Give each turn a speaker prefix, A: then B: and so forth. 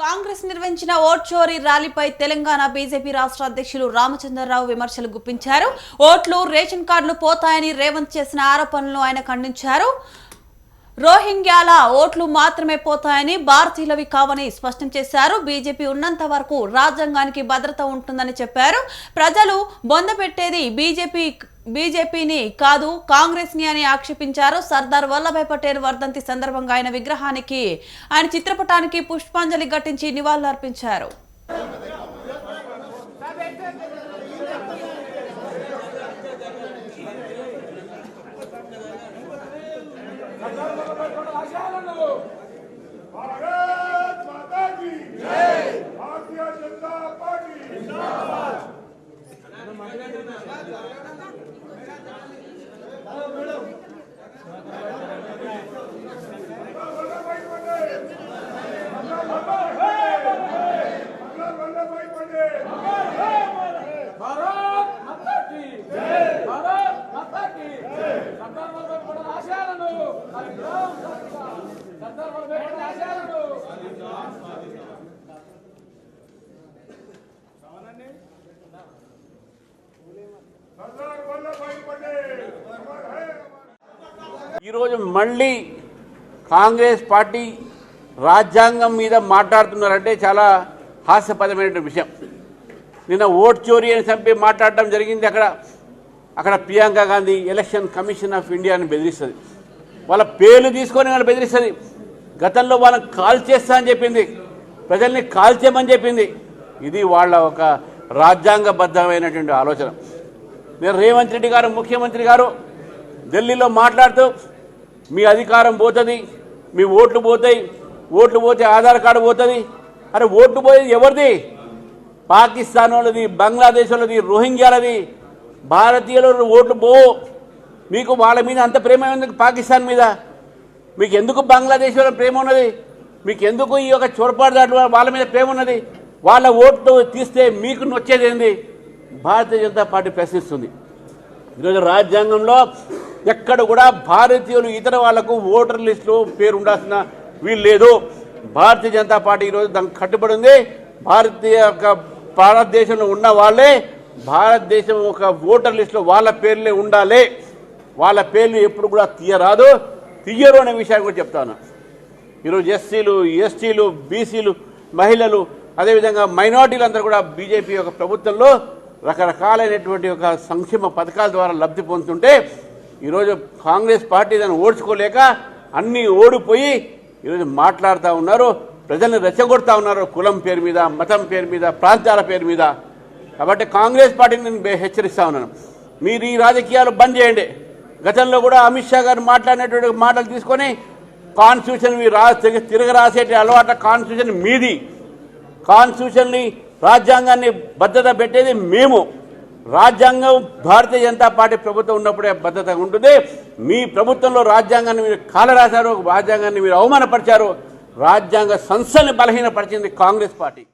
A: కాంగ్రెస్ నిర్వహించిన ఓట్ చోరీ ర్యాలీపై తెలంగాణ బీజేపీ రాష్ట్ర అధ్యక్షులు రామచంద్రరావు విమర్శలు గుప్పించారు. ఓట్లు రేషన్ కార్డులు పోతాయని రేవంత్ చేసిన ఆరోపణలను ఆయన ఖండించారు. రోహింగ్యాల ఓట్లు మాత్రమే పోతాయని భారతీయులవి కావని స్పష్టం చేశారు. బీజేపీ ఉన్నంత వరకు రాజ్యాంగానికి భద్రత ఉంటుందని చెప్పారు. ప్రజలు బొందపెట్టేది బీజేపీ బీజేపీని కాదు కాంగ్రెస్ని అని ఆక్షేపించారు సర్దార్ వల్లభాయ్ పటేల్ వర్ధంతి సందర్భంగా ఆయన విగ్రహానికి. ఆయన చిత్రపటానికి పుష్పాంజలి ఘటించి నివాళులర్పించారు.
B: భారతీయ
C: ఈరోజు మళ్ళీ కాంగ్రెస్ పార్టీ రాజ్యాంగం మీద మాట్లాడుతున్నారంటే చాలా హాస్యపదమైన విషయం. నిన్న ఓట్ చోరీ అని చంపి మాట్లాడడం జరిగింది అక్కడ. అక్కడ Priyanka Gandhi election commission of ఇండియాని బెదిరిస్తుంది. వాళ్ళ పేర్లు తీసుకొని వాళ్ళు బెదిరిస్తుంది. గతంలో వాళ్ళని కాల్ చేస్తా అని చెప్పింది. ప్రజల్ని కాల్ చేయమని చెప్పింది. ఇది వాళ్ళ ఒక రాజ్యాంగబద్ధమైనటువంటి ఆలోచన. నేను రేవంత్ రెడ్డి గారు ముఖ్యమంత్రి గారు ఢిల్లీలో మాట్లాడుతూ మీ అధికారం పోతుంది మీ ఓట్లు పోతాయి ఓట్లు పోతే ఆధార్ కార్డు పోతుంది. అరే ఓట్లు పోయేది ఎవరిది? పాకిస్తాన్ వాళ్ళది బంగ్లాదేశ్ వాళ్ళది రోహింగ్యాలది. భారతీయుల ఓట్లు పో మీకు వాళ్ళ మీద అంత ప్రేమ ఎందుకు పాకిస్తాన్ మీద? మీకు ఎందుకు బంగ్లాదేశ్ వాళ్ళ ప్రేమ ఉన్నది? మీకు ఎందుకు ఈ యొక్క చొరపాటు వాళ్ళ మీద ప్రేమ ఉన్నది? వాళ్ళ ఓట్లు తీస్తే మీకు నొచ్చేది ఏంది? భారతీయ జనతా పార్టీ ప్రశ్నిస్తుంది. ఈరోజు రాజ్యాంగంలో ఎక్కడ కూడా భారతీయులు ఇతర వాళ్ళకు ఓటర్ లిస్టులో పేరు ఉండాల్సిన వీలు లేదు. భారతీయ జనతా పార్టీ ఈరోజు దానికి కట్టుబడి ఉంది. భారతీయ యొక్క భారతదేశంలో ఉన్న వాళ్ళే భారతదేశం ఒక ఓటర్ లిస్టులో వాళ్ళ పేర్లే ఉండాలి. వాళ్ళ పేర్లు ఎప్పుడు కూడా తీయరాదు. తీయరు అనే విషయాన్ని కూడా చెప్తాను. ఈరోజు ఎస్సీలు ఎస్టీలు బీసీలు మహిళలు అదేవిధంగా మైనార్టీలందరూ కూడా బీజేపీ యొక్క ప్రభుత్వంలో రకరకాలైనటువంటి ఒక సంక్షేమ పథకాల ద్వారా లబ్ధి పొందుతుంటే ఈరోజు కాంగ్రెస్ పార్టీ దాన్ని ఓడ్చుకోలేక అన్నీ ఓడిపోయి ఈరోజు మాట్లాడుతూ ఉన్నారు ప్రజల్ని రెచ్చగొడతా ఉన్నారు కులం పేరు మీద మతం పేరు మీద ప్రాంతాల పేరు మీద. కాబట్టి కాంగ్రెస్ పార్టీని నేను హెచ్చరిస్తా ఉన్నాను. మీరు ఈ రాజకీయాలు బంద్ చేయండి. గతంలో కూడా అమిత్ షా గారు మాట్లాడినటువంటి మాటలు తీసుకొని కాన్స్టిట్యూషన్ మీ రా తిరగ తిరగరాసేటి అలవాట కాన్స్టిట్యూషన్ మీది. కాన్స్టిట్యూషన్ని రాజ్యాంగాన్ని భద్రత పెట్టేది మేము. రాజ్యాంగం భారతీయ జనతా పార్టీ ప్రభుత్వం ఉన్నప్పుడే భద్రత ఉంటుంది. మీ ప్రభుత్వంలో రాజ్యాంగాన్ని మీరు కాలరాశారు రాజ్యాంగాన్ని మీరు అవమానపరిచారు. రాజ్యాంగ సంస్థల్ని బలహీనపరిచింది కాంగ్రెస్ పార్టీ.